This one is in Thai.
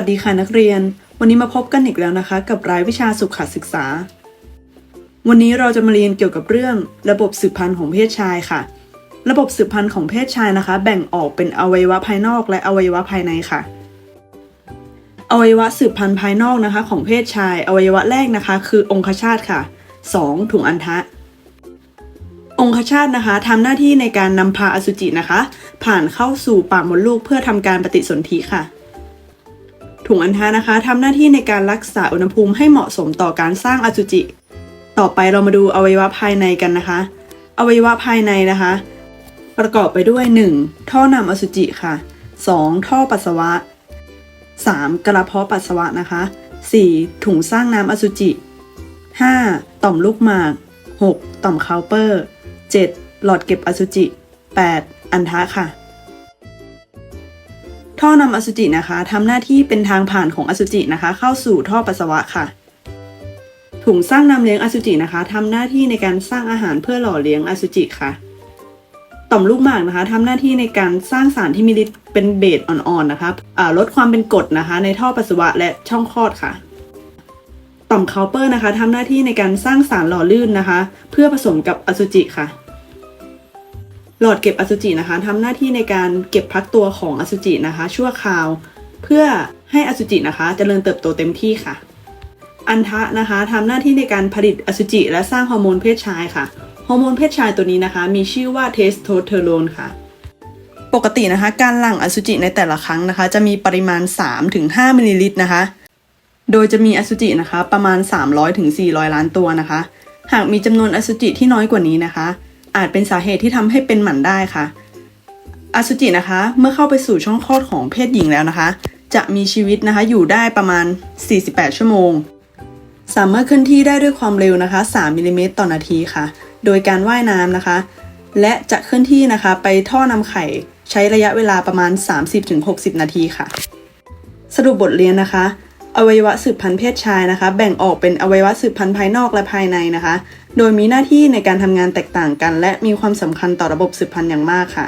วัสดีค่ะนักเรียน วันนี้มาพบกันอีกแล้วนะคะ กับรายวิชาสุขศึกษา วันนี้เราจะมาเรียนเกี่ยวกับเรื่อง ระบบสืบพันธุ์ของเพศชายค่ะ ระบบสืบพันธุ์ของเพศชายนะคะ แบ่งออกเป็นอวัยวะภายนอกและอวัยวะภายในค่ะ อวัยวะสืบพันธุ์ภายนอกนะคะ ของเพศชาย อวัยวะแรกนะคะ คือองคชาตค่ะ 2. ถุงอัณฑะองคชาตนะคะทำหน้าที่ในการนำพาอสุจินะคะ ผ่านเข้าสู่ปากมดลูกเพื่อทำการปฏิสนธิค่ะ ถุงอัณฑะนะคะทำหน้าที่ในการรักษาอุณหภูมิให้เหมาะสมต่อการสร้างอสุจิ ต่อไปเรามาดูอวัยวะภายในกันนะคะ อวัยวะภายในนะคะ ประกอบไปด้วย 1. ท่อนำอสุจิค่ะ 2. ท่อปัสสาวะ 3. กระเพาะปัสสาวะนะคะ 4. ถุงสร้างน้ำอสุจิ 5. ต่อมลูกหมาก 6. ต่อมคาวเปอร์ 7. หลอดเก็บอสุจิ 8. อันทะค่ะ ท่อนำอสุจินะคะทำหน้าที่เป็นทางผ่านของอสุจินะคะ เข้าสู่ท่อปัสสาวะค่ะ ถุงสร้างนำเลี้ยงอสุจินะคะทำหน้าที่ในการสร้างอาหารเพื่อหล่อเลี้ยงอสุจิค่ะต่อมลูกหมากนะคะทำหน้าที่ในการสร้างสารที่มีฤทธิ์เป็นเบสอ่อนๆนะคะอ่าลดความเป็นกรดนะคะ ในท่อปัสสาวะและช่องคลอดค่ะ ต่อมเคาน์เปอร์นะคะทำหน้าที่ในการสร้างสารหล่อลื่นนะคะ เพื่อผสมกับอสุจิค่ะ หลอดเก็บอสุจินะคะทำหน้าที่ในการเก็บพักตัวของอสุจินะคะ ชั่วคราว เพื่อให้อสุจินะคะเจริญเติบโตเต็มที่ค่ะ อันทะนะคะทำหน้าที่ในการผลิตอสุจิ และสร้างฮอร์โมนเพศชายค่ะฮอร์โมนเพศชายตัวนี้นะคะ มีชื่อว่าเทสโทสเตอโรนค่ะ ปกตินะคะ การหลั่งอสุจิในแต่ละครั้งนะคะ จะมีปริมาณ 3-5มิลลิลิตรนะคะ โดยจะมีอสุจินะคะ ประมาณ 300-400ถึง400ล้านตัวนะคะ หากมีจำนวนอสุจิที่น้อยกว่านี้นะคะ อาจเป็นสาเหตุที่ทำให้เป็นหมันได้ค่ะ อสุจินะคะ เมื่อเข้าไปสู่ช่องคลอดของเพศหญิงแล้วนะคะ จะมีชีวิตนะคะอยู่ได้ประมาณ 48 ชั่วโมง สามารถเคลื่อนที่ได้ด้วยความเร็วนะคะ 3 มิลลิเมตรต่อนาทีค่ะ โดยการว่ายน้ำนะคะ และจะเคลื่อนที่นะคะไปท่อนำไข่ใช้ระยะเวลาประมาณ 30-60 นาทีค่ะ สรุปบทเรียนนะคะอวัยวะสืบพันธุ์เพศชายนะคะ แบ่งออกเป็นอวัยวะสืบพันธุ์ภายนอกและภายในนะคะ โดยมีหน้าที่ในการทำงานแตกต่างกัน และมีความสำคัญต่อระบบสืบพันธุ์อย่างมากค่ะ